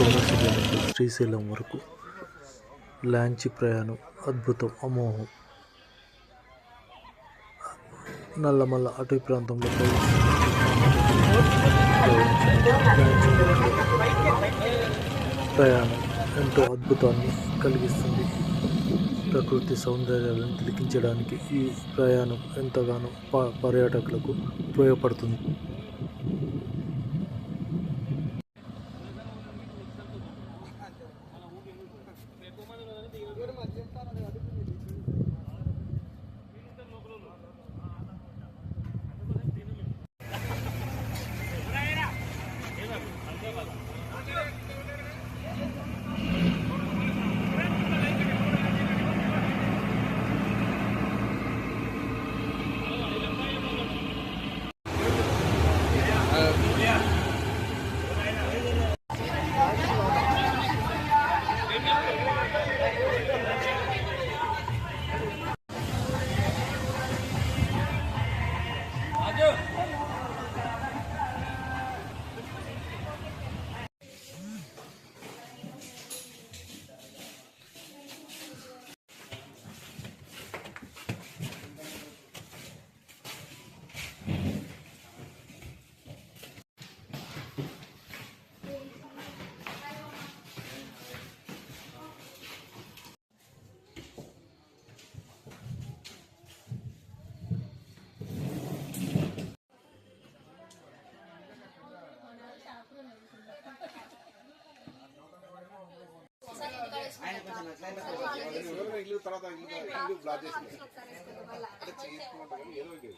సోమశిల నుండి శ్రీశైలం వరకు లాంచి ప్రయాణం అద్భుతం అమోహం. నల్లమల్ల అటవీ ప్రాంతంలో ప్రయాణం ఎంతో అద్భుతాన్ని కలిగిస్తుంది. ప్రకృతి సౌందర్యాలను తిలికించడానికి ఈ ప్రయాణం ఎంతగానో ప పర్యాటకులకు ఉపయోగపడుతుంది. తర్వాత ఇల్లు బ్లాక్ చేసింది అంటే చేసుకుంటాం ఏదో సార్